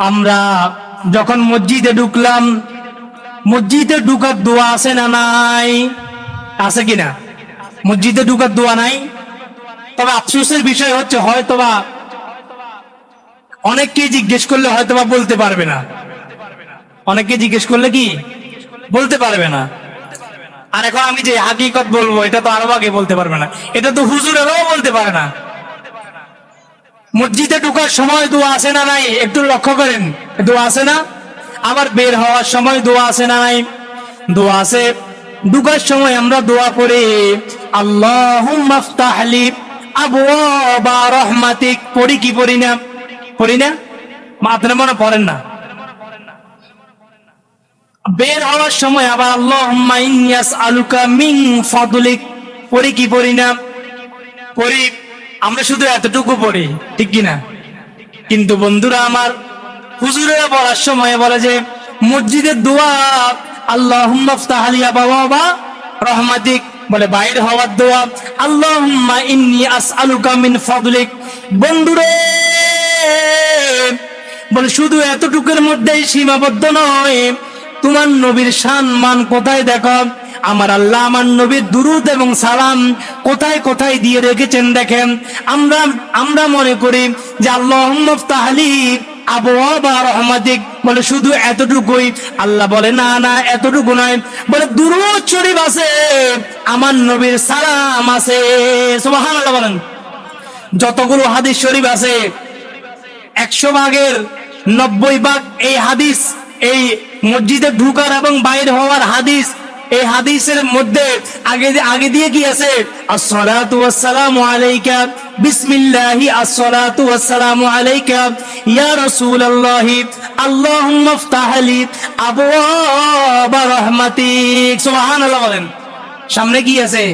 আমরা যখন মসজিদে ঢুকলাম, মসজিদে ঢুকার দোয়া আছে না নাই? আছে কিনা মসজিদে ঢুকার দোয়া নাই? তবে আফসোসের বিষয় হচ্ছে, হয়তোবা অনেককে জিজ্ঞেস করলে হয়তোবা বলতে পারবে না। অনেককে জিজ্ঞেস করলে কি? বলতে পারবে না। আর এখন আমি যে হাকিকত বলব, এটা তো আরও আগে বলতে পারবে না। এটা তো হুজুরেরাও বলতে পারে না। মসজিদে ঢোকার সময় দোয়া আছে না নাই? একটু লক্ষ্য করেন। দোয়া আছে না? আবার বের হওয়ার সময় দোয়া আছে না নাই? দোয়া আছে। ঢুকার সময় আমরা দোয়া পড়ি আল্লাহ মাফতাহলি আবওয়াবা রহমাতিক। পড়ি কি পড়ি না? পড়ি না? মা, আপনারা মনে পড়েন না? বের হওয়ার সময় আবার আল্লাহ আলুকা মিং ফদলিক। পড়ি কি পড়ি না? পড়ি। আমরা শুধু এতটুকু পড়ি, ঠিক কিনা? কিন্তু বন্ধুরা আমার হুজুরেরা পড়ার সময় বলে যে, মসজিদের দোয়া আল্লাহ আলিয়া বাবা রহমাতিক বলে, বাইর হওয়ার দোয়া আল্লাহ ইন্নি আসআলুকা মিন ফদলিক। বন্ধুরে, বলে, শুধু এতটুকুর মধ্যেই সীমাবদ্ধ নয়, তোমার নবীর শান মান কোথায় দেখো? আমার আল্লাহ, আমার নবীর দুরুদ এবং সালাম কোথায় কোথায় দিয়ে রেখেছেন দেখেন? আমরা আমরা মনে করি যে আল্লাহ আবহাওয়া বলে শুধু এতটুকুই। বলে, না না, এতটুকু বলে শরীফ আছে, আমার নবীর সালাম আছে। বলেন। যতগুলো হাদিস শরীফ আছে, একশো ভাগের নব্বই ভাগ এই হাদিস, এই মসজিদে ঢুকার এবং বাইর হওয়ার হাদিস এই হাদিসের মধ্যে আগে আগে দিয়ে কি আছে? আসসালাতু ওয়াসসালামু আলাইকা। বিসমিল্লাহি আসসালাতু ওয়াসসালামু আলাইকা। ইয়া রাসূলুল্লাহ, আল্লাহুম্মা ইফতাহ লি আবওয়াবা রাহমাতিক। সুবহানাল্লাহ বলেন। সামনে কি আছে?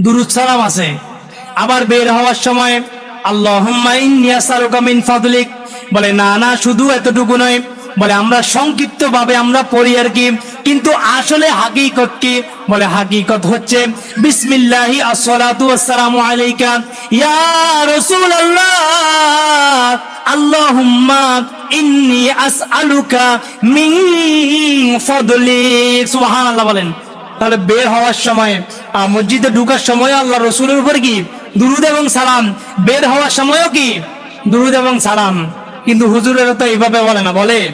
দুরুদ সালাম আছে। আবার বের হওয়ার সময়, আল্লাহুম্মা ইন্নী আসআলুকা মিন ফাদলিক। বলে, না না, শুধু এতটুকু নয়। বলে, আমরা সংক্ষিপ্ত ভাবে আমরা পড়ি আর কি কিন্তু আসলে হাকিকত কি? বলে হাকিকত হচ্ছে, বিসমিল্লাহি আসসালাতু ওয়াসসালামু আলাইকা, ইয়া রাসূলুল্লাহ, আল্লাহুম্মা ইন্নী আসআলুকা মিন ফাদলিক সুবহানাল্লাহ বলেন। তাহলে বের হওয়ার সময় মসজিদে ঢুকার সময় আল্লাহ রসুলের উপর কি? দুরুদ এবং সালাম। বের হওয়ার সময়ও কি? দুরুদ এবং সালাম। কিন্তু হুজুরেরা তো এইভাবে বলে না, বলে?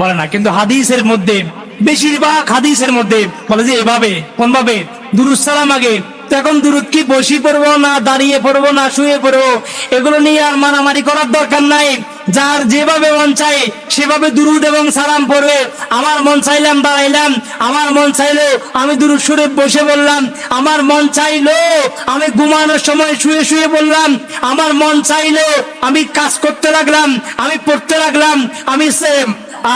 বলে না। কিন্তু হাদিসের মধ্যে বেশিরভাগ হাদিসের মধ্যে বলে যে এভাবে কোন ভাবে দুরুদ সালাম আগে। এখন দুরুদ কি বসি পড়ব না দাঁড়িয়ে পড়ব না শুয়ে পড়ব? এগুলো নিয়ে আর মারামারি করার দরকার নাই। যার যেভাবে মন চায়, সেভাবে দুরুদ এবং সালাম পড়বে। আমার মন চাইলাম, দাঁড়াইলাম। আমার মন চাইলো, আমি দুরুদ সুরে বসে বললাম। আমার মন চাইলো, আমি ঘুমানোর সময় শুয়ে শুয়ে বললাম। আমার মন চাইলো, আমি কাজ করতে লাগলাম, আমি পড়তে লাগলাম, আমি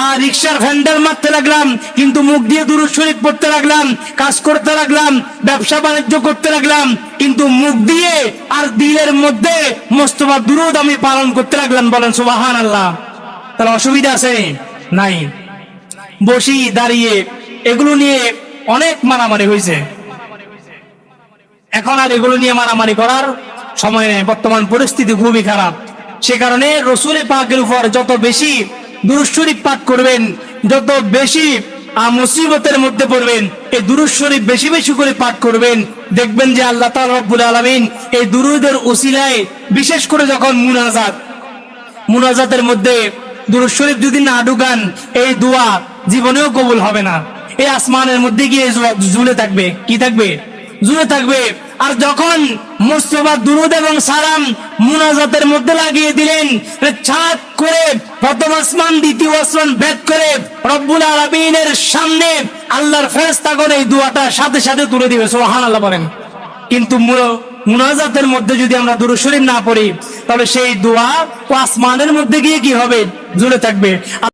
আর রিক্সার হ্যান্ডেল মারতে লাগলাম, কিন্তু মুখ দিয়ে দুরুদ শরীফ পড়তে লাগলাম, কাজ করতে লাগলাম, ব্যবসা বাণিজ্য করতে লাগলাম, কিন্তু মুখ দিয়ে আর দিলের মধ্যে মোস্তফা দুরুদ আমি পালন করতে লাগলাম বলেন সুবাহান আল্লাহ তাহলে অসুবিধা আছে? নাই। বসি, দাঁড়িয়ে, এগুলো নিয়ে অনেক মারামারি হয়েছে। এখন আর এগুলো নিয়ে মারামারি করার সময় নেই। বর্তমান পরিস্থিতি খুবই খারাপ। সে কারণে রসুল পাকের উপর যত বেশি দুরুশরীফ পাঠ করবেন। যত বেশি মুসিবতের মধ্যে পড়বেন, এই দুরুদ শরীফ বেশি বেশি করে পাঠ করবেন। দেখবেন যে আল্লাহ রব্বুল আলামিন এই দুরুদের উসিলায় বিশেষ করে যখন মুনাজাত, মুনাজাতের মধ্যে দুরুদ শরীফ যদি না ঢুকান, এই দোয়া জীবনেও কবুল হবে না। এই আসমানের মধ্যে গিয়ে ঝুলে থাকবে। কি থাকবে? ঝুলে থাকবে। আর যখন মুস্তফা দুরুদ এবং সালাম মুনাজাতের মধ্যে লাগিয়ে দিলেন ছাদ করে প্রথম আসমান, দ্বিতীয় আসমান ভেদ করে রব্বুল আলামিনের সামনে আল্লাহর ফেরেশতা করে এই দোয়াটা সাথে সাথে তুলে দিবে, সুবহানাল্লাহ বলেন। কিন্তু মুনাজাতের মধ্যে যদি আমরা দুরূদ শরীফ না পড়ি, তাহলে সেই দোয়া আসমানের মধ্যে গিয়ে কি হবে? জুড়ে থাকবে।